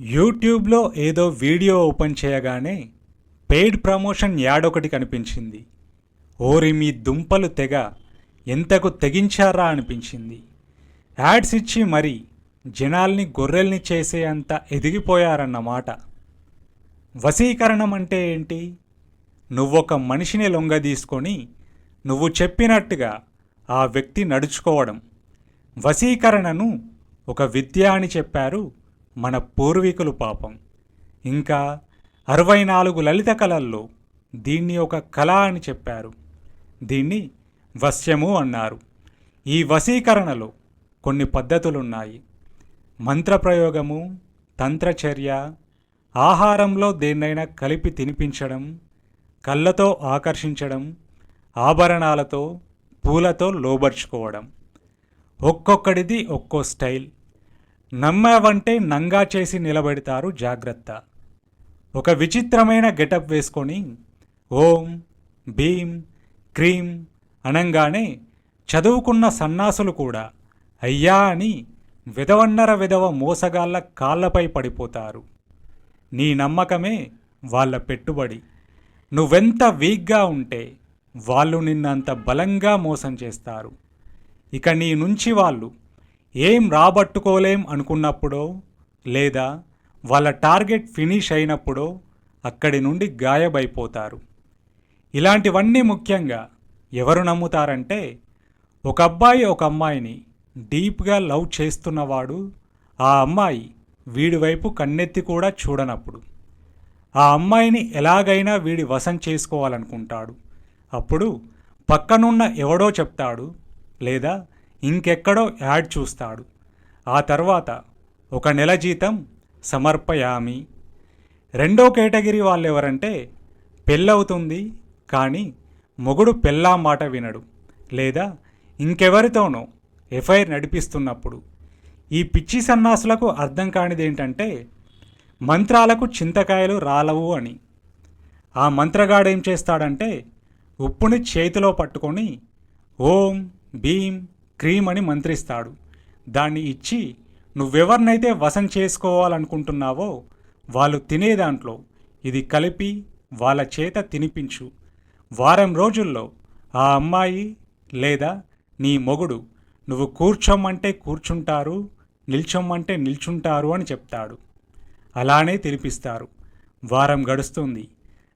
యూట్యూబ్లో ఏదో video open చేయగానే పెయిడ్ ప్రమోషన్ యాడ్ ఒకటి కనిపించింది. ఓరి మీ దుంపలు తెగ ఎంతకు తెగించారా అనిపించింది. యాడ్స్ ఇచ్చి మరి జనాల్ని గొర్రెల్ని చేసే అంత ఎదిగిపోయారన్నమాట వశీకరణం అంటే ఏంటి? నువ్వొక మనిషిని లొంగదీసుకొని నువ్వు చెప్పినట్టుగా ఆ వ్యక్తి నడుచుకోవడం. వశీకరణను ఒక విద్య అని చెప్పారు మన పూర్వీకులు పాపం. ఇంకా అరవై నాలుగు లలిత కళల్లో దీన్ని ఒక కళ అని చెప్పారు. దీన్ని వశ్యము అన్నారు. ఈ వశీకరణలో కొన్ని పద్ధతులున్నాయి. మంత్రప్రయోగము తంత్రచర్య ఆహారంలో దేన్నైనా కలిపి తినిపించడం కళ్ళతో ఆకర్షించడం ఆభరణాలతో పూలతో లోబర్చుకోవడం. ఒక్కొక్కడిది ఒక్కో స్టైల్. నమ్మావంటే నంగా చేసి నిలబెడతారు జాగ్రత్త. ఒక విచిత్రమైన గెటప్ వేసుకొని ఓం భీం క్రీం అనంగానే చదువుకున్న సన్నాసులు కూడా అయ్యా అని విధవన్నర విధవ మోసగాళ్ళ కాళ్ళపై పడిపోతారు. నీ నమ్మకమే వాళ్ళ పెట్టుబడి. నువ్వెంత వీక్గా ఉంటే వాళ్ళు నిన్నంత బలంగా మోసం చేస్తారు. ఇక నీ నుంచి వాళ్ళు ఏం రాబట్టుకోలేం అనుకున్నప్పుడో లేదా వాళ్ళ టార్గెట్ ఫినిష్ అయినప్పుడో అక్కడి నుండి గాయబైపోతారు. ఇలాంటివన్నీ ముఖ్యంగా ఎవరు నమ్ముతారంటే ఒక అబ్బాయి ఒక అమ్మాయిని డీప్గా లవ్ చేస్తున్నవాడు ఆ అమ్మాయి వీడి వైపు కన్నెత్తి కూడా చూడనప్పుడు. ఆ అమ్మాయిని ఎలాగైనా వీడి వశం చేసుకోవాలనుకుంటాడు. అప్పుడు పక్కనున్న ఎవడో చెప్తాడు లేదా ఇంకెక్కడో యాడ్ చూస్తాడు. ఆ తర్వాత ఒక నెల జీతం సమర్పయామి. రెండో కేటగిరీ వాళ్ళు ఎవరంటే పెళ్ళవుతుంది కానీ మొగుడు పెళ్ళా మాట వినడు లేదా ఇంకెవరితోనో ఎఫ్ఐఆర్ నడిపిస్తున్నప్పుడు. ఈ పిచ్చి సన్నాసులకు అర్థం కానిది ఏంటంటే మంత్రాలకు చింతకాయలు రాలవు అని. ఆ మంత్రగాడు ఏం చేస్తాడంటే ఉప్పుని చేతిలో పట్టుకొని ఓం భీం క్రీమ్ అని మంత్రిస్తాడు. దాన్ని ఇచ్చి నువ్వెవరినైతే వశం చేసుకోవాలనుకుంటున్నావో వాళ్ళు తినే దాంట్లో ఇది కలిపి వాళ్ళ చేత తినిపించు. వారం రోజుల్లో ఆ అమ్మాయి లేదా నీ మొగుడు నువ్వు కూర్చోమ్మంటే కూర్చుంటారు నిల్చోమంటే నిల్చుంటారు అని చెప్తాడు. అలానే తినిపిస్తారు. వారం గడుస్తుంది.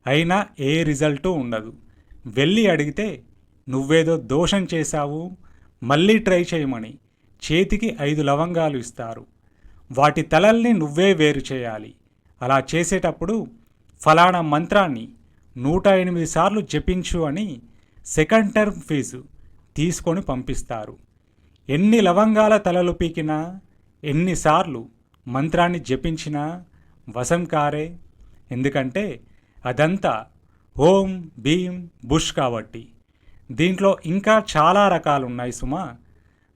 అయినా ఏ రిజల్టు ఉండదు. వెళ్ళి అడిగితే నువ్వేదో దోషం చేశావు మళ్ళీ ట్రై చేయమని చేతికి ఐదు లవంగాలు ఇస్తారు. వాటి తలల్ని నువ్వే వేరు చేయాలి. అలా చేసేటప్పుడు ఫలానా మంత్రాన్ని నూట ఎనిమిది సార్లు జపించు అని సెకండ్ టర్మ్ ఫీజు తీసుకొని పంపిస్తారు. ఎన్ని లవంగాల తలలు పీకినా ఎన్నిసార్లు మంత్రాన్ని జపించినా వశం కారే. ఎందుకంటే అదంతా ఓం భీం బుష్ కాబట్టి. దీంట్లో ఇంకా చాలా రకాలు ఉన్నాయి సుమా.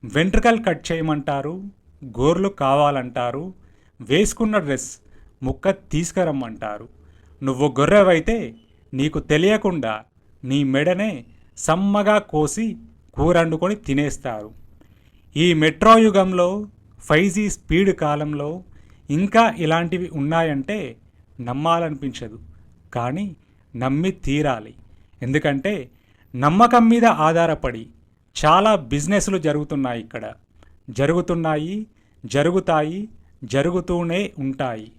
వెంట్రుకలు కట్ చేయమంటారు గోర్లు కావాలంటారు వేసుకున్న డ్రెస్ ముక్క తీసుకురమ్మంటారు. నువ్వు గొర్రెవైతే నీకు తెలియకుండా నీ మెడనే సమ్మగా కోసి కూరండుకొని తినేస్తారు. ఈ మెట్రో యుగంలో ఫైవ్ జీ స్పీడ్ కాలంలో ఇంకా ఇలాంటివి ఉన్నాయంటే నమ్మాలనిపించదు. కానీ నమ్మి తీరాలి. ఎందుకంటే నమ్మకం మీద ఆధారపడి చాలా బిజినెస్లు జరుగుతున్నాయి ఇక్కడ. జరుగుతున్నాయి జరుగుతాయి జరుగుతూనే ఉంటాయి.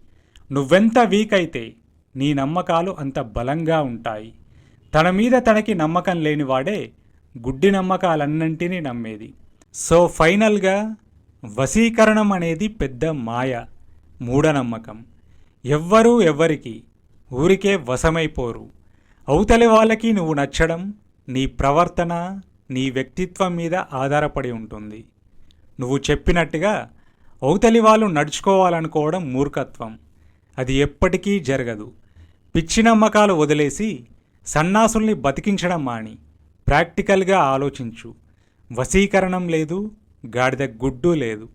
నువ్వెంత వీక్ అయితే నీ నమ్మకాలు అంత బలంగా ఉంటాయి. తన మీద తనకి నమ్మకం లేనివాడే గుడ్డి నమ్మకాలన్నింటినీ నమ్మేది. సో ఫైనల్గా వశీకరణం అనేది పెద్ద మాయ మూఢనమ్మకం. ఎవ్వరూ ఎవ్వరికి ఊరికే వశమైపోరు. అవతలి వాళ్ళకి నువ్వు నచ్చడం నీ ప్రవర్తన నీ వ్యక్తిత్వం మీద ఆధారపడి ఉంటుంది. నువ్వు చెప్పినట్టుగా అవతలి వాళ్ళు నడుచుకోవాలనుకోవడం మూర్ఖత్వం. అది ఎప్పటికీ జరగదు. పిచ్చి నమ్మకాలు వదిలేసి సన్నాసుల్ని బతికించడం మాని. ప్రాక్టికల్గా ఆలోచించు. వశీకరణం లేదు గాడిద గుడ్డు లేదు.